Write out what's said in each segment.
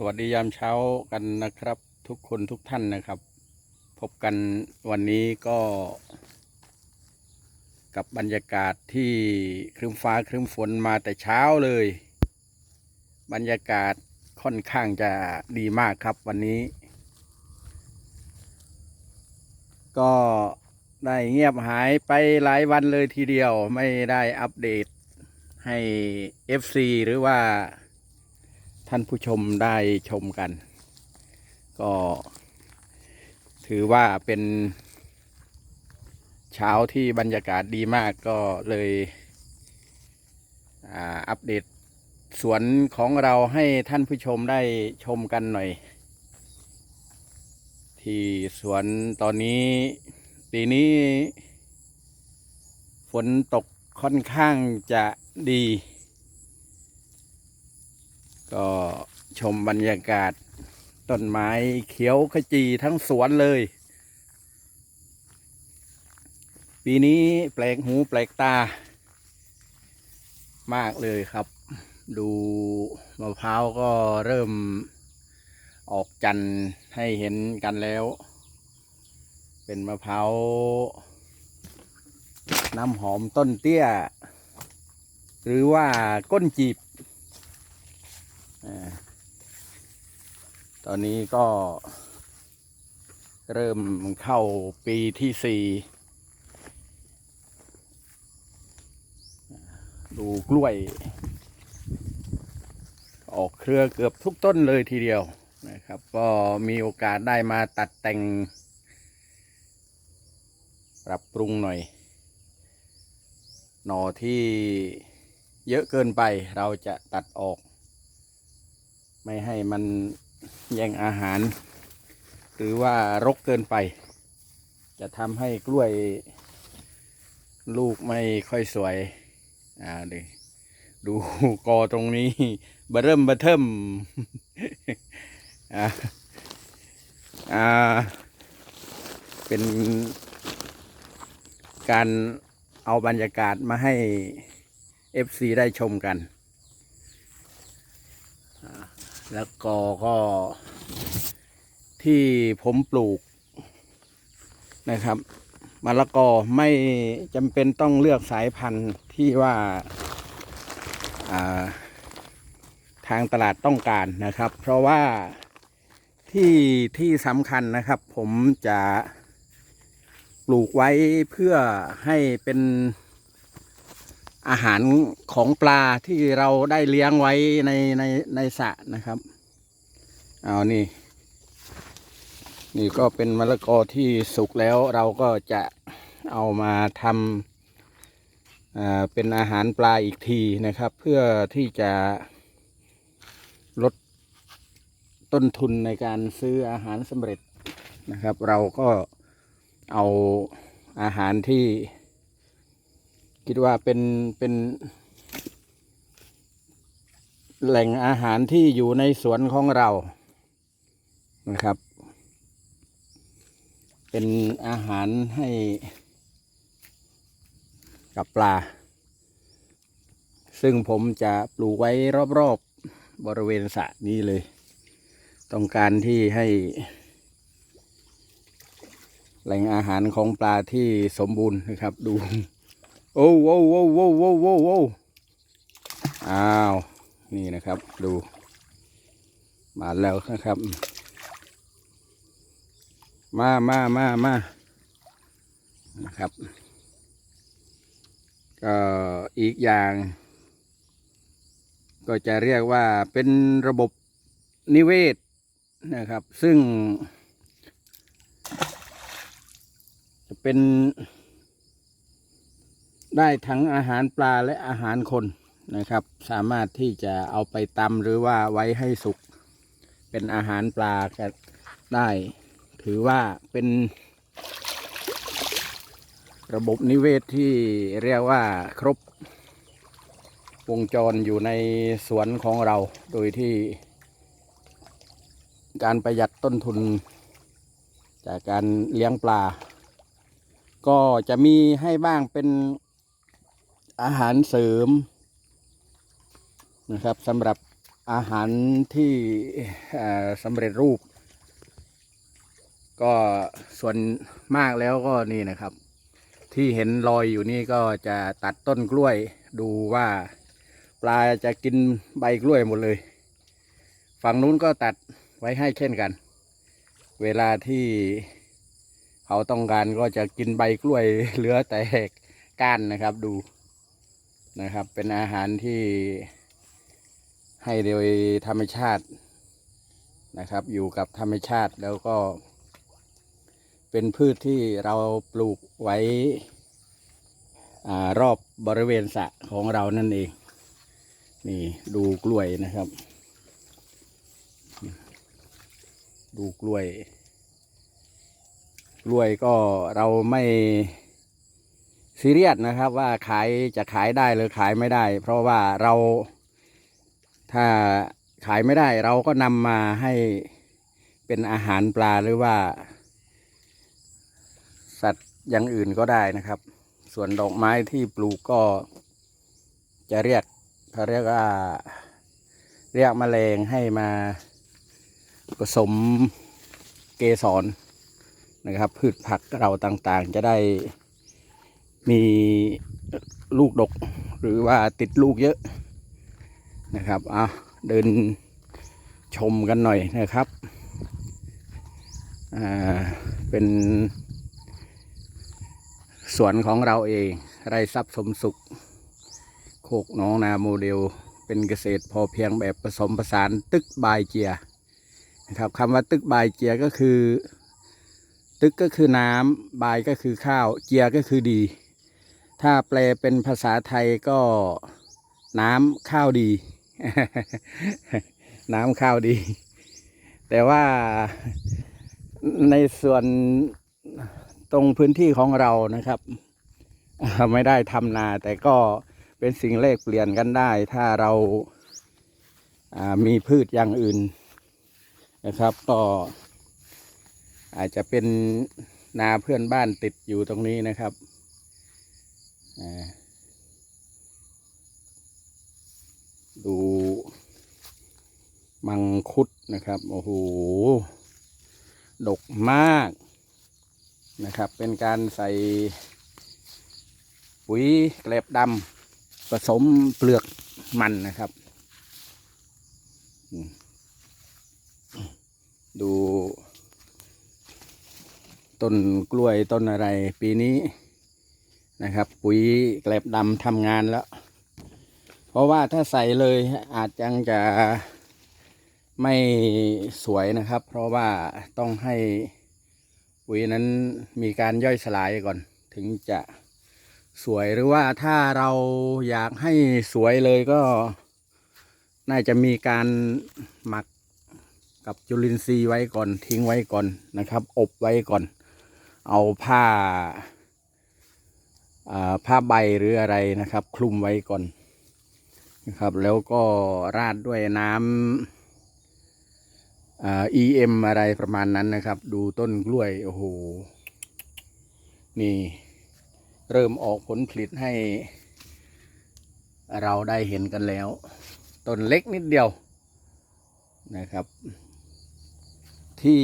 สวัสดียามเช้ากันนะครับ ทุกคนทุกท่านนะครับ พบกันวันนี้ก็ กับบรรยากาศที่ครึ้มฟ้าครึ้มฝนมาแต่เช้าเลย บรรยากาศค่อนข้างจะดีมากครับวันนี้ ก็ได้เงียบหายไปหลายวันเลยทีเดียวไม่ได้อัปเดตให้ FC หรือว่า ท่านผู้ชมได้ชมกัน ก็ ถือว่าเป็นเช้าที่บรรยากาศดีมากก็เลยอัปเดตสวนของเราให้ท่านผู้ชมได้ชมกันหน่อย ที่สวนตอนนี้ปีนี้ฝนตกค่อนข้างจะดี ก็ชมบรรยากาศต้นไม้เขียวขจีทั้งสวนเลย ปีนี้แปลกหูแปลกตา มากเลยครับ ดูมะพร้าวก็เริ่มออกจันทร์ให้เห็นกันแล้ว เป็นมะพร้าวน้ำหอมต้นเตี้ย หรือว่าก้นจีบ ตอนนี้ก็เริ่มเข้าปีที่สี่ดูกล้วย ออกเครือเกือบทุกต้นเลยทีเดียวนะครับ ก็มีโอกาสได้มาตัดแต่ง ปรับปรุงหน่อย หน่อที่เยอะเกินไปเราจะตัดออก ไม่ให้มันแย่งอาหาร หรือว่ารกเกินไป จะทำให้กล้วยลูกไม่ค่อยสวย อ่าดิดูกอตรงนี้เบอเริ่มเบอเทิมอ่าอ่า เป็นการเอาบรรยากาศมาให้ FC ได้ชมกัน แล้วก็ก็ที่ผมปลูกนะครับมะละกอไม่จำเป็นต้องเลือกสายพันธุ์ที่ว่าอ่าทางตลาดต้องการนะครับ เพราะว่าที่ที่สำคัญนะครับ ผมจะปลูกไว้เพื่อให้เป็น อาหารของปลาที่เราได้เลี้ยงไว้ในในในสระนะครับเอานี่ นี่ก็เป็นมะละกอที่สุกแล้วเราก็จะเอามาทำอ่าเป็นอาหารปลาอีกทีนะครับ เพื่อที่จะลดต้นทุนในการซื้ออาหารสำเร็จนะครับ เราก็เอาอาหารที่ คิดว่าเป็นเป็น แหล่งอาหารที่อยู่ในสวนของเรานะครับ เป็นอาหารให้กับปลา ซึ่งผมจะปลูกไว้รอบๆบริเวณสระนี้เลย ต้องการที่ให้ แหล่งอาหารของปลาที่สมบูรณ์นะครับดู โอ้โว้โว้โว้โว้โว้โว้อ้าว นี่นะครับดู มาแล้วนะครับ มามามามานะครับก็อีกอย่าง ก็จะเรียกว่าเป็นระบบนิเวศนะครับ ซึ่ง จะเป็น ได้ทั้งอาหารปลาและอาหารคนนะครับ สามารถที่จะเอาไปตำหรือว่าไว้ให้สุก เป็นอาหารปลาก็ได้ ถือว่าเป็น ระบบนิเวศที่เรียกว่าครบวงจรอยู่ในสวนของเรา โดยที่ การประหยัดต้นทุน จากการเลี้ยงปลา ก็จะมีให้บ้างเป็น อาหารเสริมนะครับสำหรับอาหารที่สำเร็จรูป ก็ส่วนมากแล้วก็นี่นะครับ ที่เห็นลอยอยู่นี่ก็จะตัดต้นกล้วยดูว่าปลาจะกินใบกล้วยหมดเลย ฝั่งนู้นก็ตัดไว้ให้เช่นกัน เวลาที่เขาต้องการก็จะกินใบกล้วยเหลือแต่ก้านนะครับดู นะครับ เป็นอาหารที่ให้โดยธรรมชาตินะครับ อยู่กับธรรมชาติแล้วก็ เป็นพืชที่เราปลูกไว้อารอบบริเวณสระของเรานั่นเอง นี่ดูกล้วยนะครับ ดูกล้วย กล้วยก็เราไม่ ซีเรียสนะครับว่าขายจะขายได้หรือขายไม่ได้ เพราะว่าเราถ้าขายไม่ได้เราก็นำมาให้เป็นอาหารปลาหรือว่า สัตว์อย่างอื่นก็ได้นะครับ ส่วนดอกไม้ที่ปลูกก็จะเรียกเขาเรียกว่าเรียกมแมลงให้มาผสมเกสรนะครับ พืชผักเราต่างๆ จะได้ มีลูกดกหรือว่าติดลูกเยอะนะครับเอาเดินชมกันหน่อยนะครับอ่าเป็นสวนของเราเองไร่ทรัพย์สมสุข โคกหน้องนาโมเดล เป็นเกษตรพอเพียงแบบผสมผสานตึกบายเจียนะครับคำว่าตึกบายเจียก็คือ ตึกก็คือน้ำบายก็คือข้าว เจียก็คือดี ถ้าแปลเป็นภาษาไทยก็น้ำข้าวดี น้ำข้าวดี แต่ว่าในส่วนตรงพื้นที่ของเรานะครับ ไม่ได้ทำนา แต่ก็เป็นสิ่งแลกเปลี่ยนกันได้ ถ้าเราามีพืชอย่างอื่นนะครับ ก็อาจจะเป็นนาเพื่อนบ้านติดอยู่ตรงนี้นะครับ ดูมังคุดนะครับ โอ้โห ดกมากนะครับ เป็นการใส่ปุ๋ยเกล็บดำผสมเปลือกมันนะครับ ดูต้นกล้วยต้นอะไรปีนี้ นะครับ ปุ๋ยเกลบดำทำงานแล้ว เพราะว่าถ้าใส่เลยอาจยังจะไม่สวยนะครับ เพราะว่าต้องให้ปุ๋ยนั้นมีการย่อยสลายก่อน ถึงจะสวยหรือว่าถ้าเราอยากให้สวยเลยก็น่าจะมีการหมักกับจุลินทรีย์ไว้ก่อนทิ้งไว้ก่อนนะครับ อบไว้ก่อน เอาผ้า ผ้าใบหรืออะไรนะครับ คลุมไว้ก่อนนะครับ แล้วก็ราดด้วยน้ำอ่า EM อะไรประมาณนั้นนะครับ ดูต้นกล้วย โอ้โห นี่ เริ่มออกผลผลิตให้ เราได้เห็นกันแล้ว ต้นเล็กนิดเดียวนะครับ ที่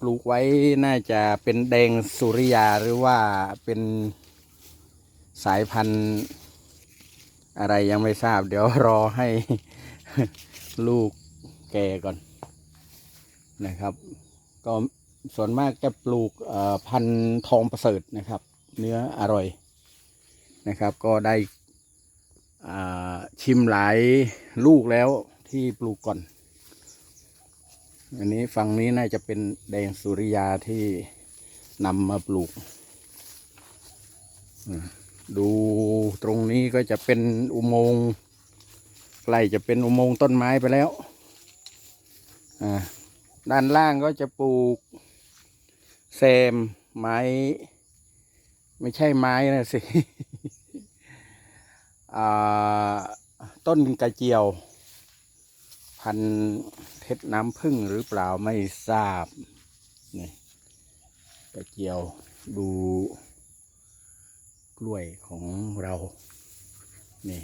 ปลูกไว้น่าจะเป็นแดงสุริยาหรือว่าเป็น สายพันธุ์อะไรยังไม่ทราบ เดี๋ยวรอให้ลูกแก่ก่อนนะครับ ก็ส่วนมากจะปลูกพันธุ์ทองประเสริฐนะครับ เนื้ออร่อยนะครับ ก็ได้ชิมหลายลูกแล้วที่ปลูกก่อน อันนี้ฝั่งนี้น่าจะเป็นแดงสุริยาที่นำมาปลูก อืม ดูตรงนี้ก็จะเป็นอุโมงค์ใกล้จะเป็นอุโมงค์ต้นไม้ไปแล้วอ่าด้านล่างก็จะปลูกแซมไม้ ไม่ใช่ไม้นะสิอ่าต้นกระเจียว พันเพชรน้ำผึ้งหรือเปล่าไม่ทราบนี่กระเจียวดู กล้วยของเรา นี่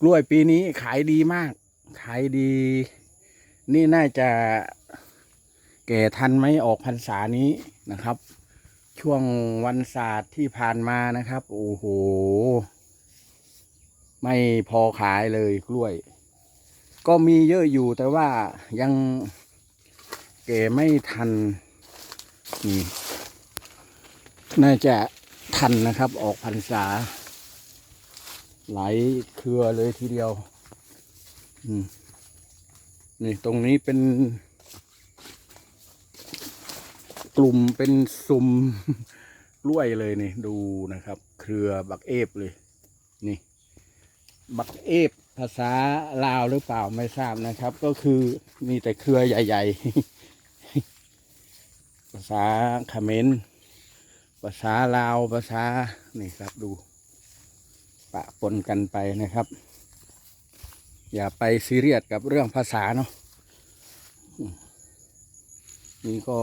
กล้วยปีนี้ขายดีมาก ขายดี นี่น่าจะแก่ทันไหมออกพรรษานี้นะครับ ช่วงวันศาสตร์ที่ผ่านมานะครับ โอ้โห ไม่พอขายเลยกล้วย ก็มีเยอะอยู่แต่ว่ายังเก่ไม่ทันนี่น่าจะ ทันนะครับ ออกพรรษา หลายเครือเลยทีเดียวนี่ตรงนี้เป็น กลุ่มเป็นซุมล้วยเลยนี่ ดูนะครับ เครือบักเอฟเลย นี่ บักเอฟภาษาลาวหรือเปล่าไม่ทราบนะครับ ก็คือมีแต่เครือใหญ่ ๆ ภาษาเขมร ภาษาลาวภาษานี่ครับดู ปะปนกันไปนะครับ อย่าไปซีเรียสกับเรื่องภาษาเนาะนี่ก็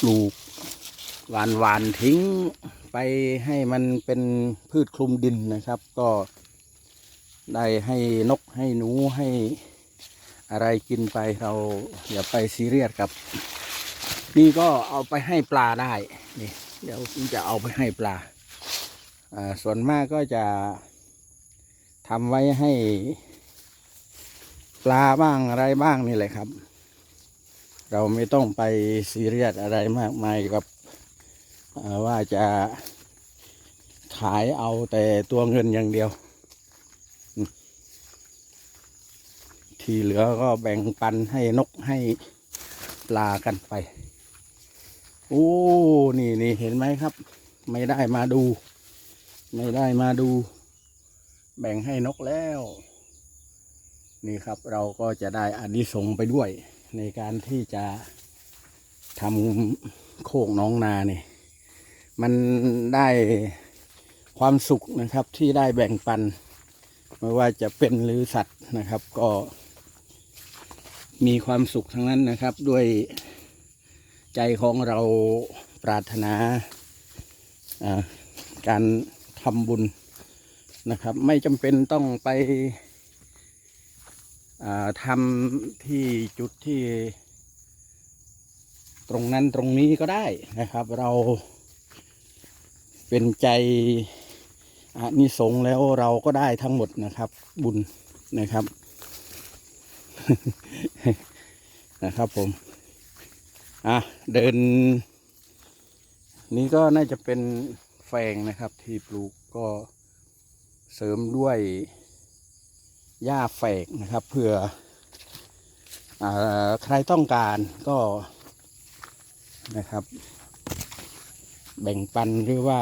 ปลูกหวานหวานทิ้งไปให้มันเป็นพืชคลุมดินนะครับ ก็ได้ให้นกให้หนูให้อะไรกินไปเราอย่าไปซีเรียสกับ นี่ก็เอาไปให้ปลาได้ นี่เดี๋ยวจะเอาไปให้ปลาส่วนมากก็จะทำไว้ให้ปลาบ้างอะไรบ้างนี่แหละครับ เราไม่ต้องไปซีเรียสอะไรมากมายกับว่าจะขายเอาแต่ตัวเงินอย่างเดียว ที่เหลือก็แบ่งปันให้นกให้ปลากันไป โอ้ นี่นี่เห็นไหมครับ ไม่ได้มาดู ไม่ได้มาดู แบ่งให้นกแล้ว นี่ครับเราก็จะได้อานิสงส์ไปด้วย ในการที่จะทำโคกน้องนาเนี่ยมันได้ความสุขนะครับที่ได้แบ่งปัน ไม่ว่าจะเป็นหรือสัตว์นะครับ ก็มีความสุขทั้งนั้นนะครับด้วย ใจของเราปรารถนาการทำบุญนะครับ ไม่จำเป็นต้องไปทำที่จุดที่ ตรงนั้นตรงนี้ก็ได้นะครับ เราเป็นใจอนิสงแล้วเราก็ได้ทั้งหมดนะครับ บุญนะครับนะครับผม อะเดิน นี่ก็น่าจะเป็นแฝงนะครับที่ปลูกก็เสริมด้วยหญ้าแฝกนะครับเพื่ออใครต้องการก็นะครับ แบ่งปันหรือว่า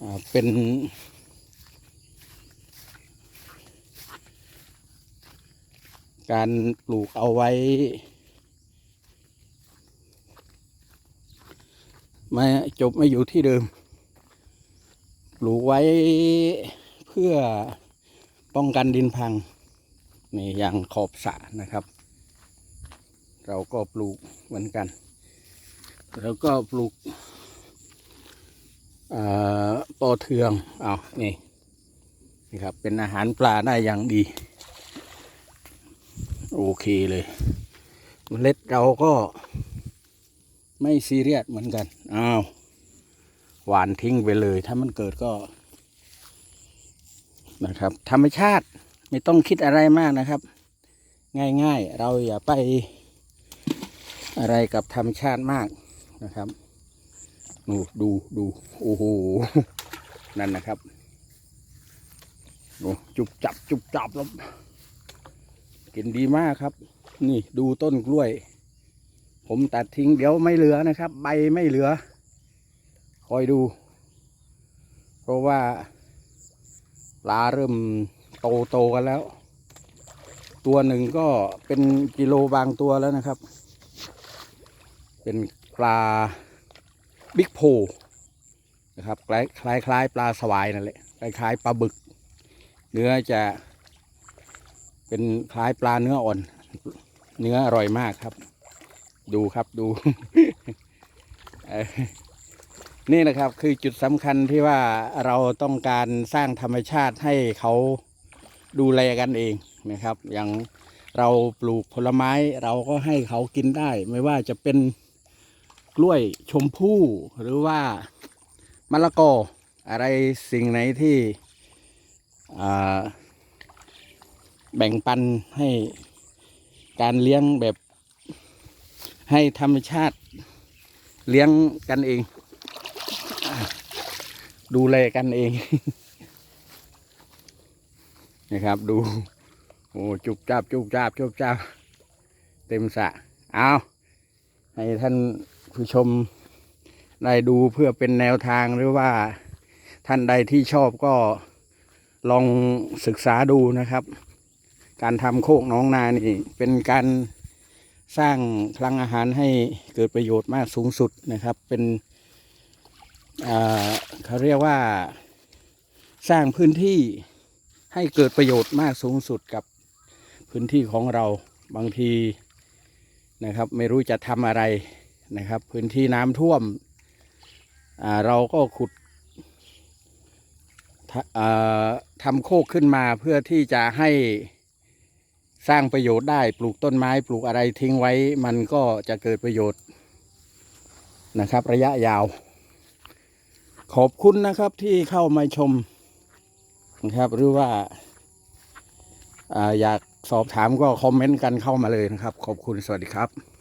อ่าเป็นการปลูกเอาไว้ ม่จบม่อยู่ที่เดิม ปลูกไว้เพื่อป้องกันดินพังนี่อย่างขอบสะนะครับ เราก็ปลูกเหมือนกัน แล้วก็ปลูกเอ่อปอเทืองเอานี่นี่ครับ เป็นอาหารปลาได้อย่างดี โอเคเลยเมล็ดเราก็ ไม่ซีเรียสเหมือนกันอ้าวหวานทิ้งไปเลย ถ้ามันเกิดก็ นะครับ ธรรมชาติไม่ต้องคิดอะไรมากนะครับ ง่ายๆ เราอย่าไปอะไรกับธรรมชาติมากนะครับดูดูดูโอ้โหนั่นนะครับดูจุบจับจุบจับแล้วกินดีมากครับ นี่ดูต้นกล้วย ผมตัดทิ้งเดี๋ยวไม่เหลือนะครับ ใบไม่เหลือ คอยดู เพราะว่าปลาเริ่มโตโตกันแล้ว ตัวหนึ่งก็เป็นกิโลบางตัวแล้วนะครับ เป็นปลาบิ๊กโพนะครับคล้ายคล้ายคล้ายปลาสวายนั่นแหละคล้ายคล้ายปลาบึก เนื้อจะเป็นคล้ายปลาเนื้ออ่อน เนื้ออร่อยมากครับ ดูครับดู นี่นะครับคือจุดสำคัญที่ว่าเราต้องการสร้างธรรมชาติให้เขาดูแลกันเองนะครับ อย่างเราปลูกผลไม้เราก็ให้เขากินได้ ไม่ว่าจะเป็นกล้วยชมพู่หรือว่ามะละกออะไรสิ่งไหนที่แบ่งปันให้การเลี้ยงแบบ ให้ธรรมชาติเลี้ยงกันเอง ดูแลกันเอง นะครับดู โอ้จุบจับจุบจับจุบจับเต็มสะเอาให้ท่านผู้ชมได้ดูเพื่อเป็นแนวทางหรือว่าท่านใดที่ชอบก็ลองศึกษาดูนะครับ การทำโคกน้องนานี่เป็นการ สร้างพลังอาหารให้เกิดประโยชน์มากสูงสุดนะครับ เป็นเขาเรียกว่าสร้างพื้นที่ให้เกิดประโยชน์มากสูงสุดกับพื้นที่ของเราบางทีนะครับ ไม่รู้จะทำอะไรนะครับ พื้นที่น้ำท่วมเราก็ขุดทะอ่าทำโคกขึ้นมาเพื่อที่จะให้ สร้างประโยชน์ได้ปลูกต้นไม้ปลูกอะไรทิ้งไว้ มันก็จะเกิดประโยชน์นะครับ ระยะยาว ขอบคุณนะครับที่เข้ามาชมนะครับ หรือว่าออยากสอบถามก็คอมเมนต์กันเข้ามาเลยนะครับ ขอบคุณสวัสดีครับ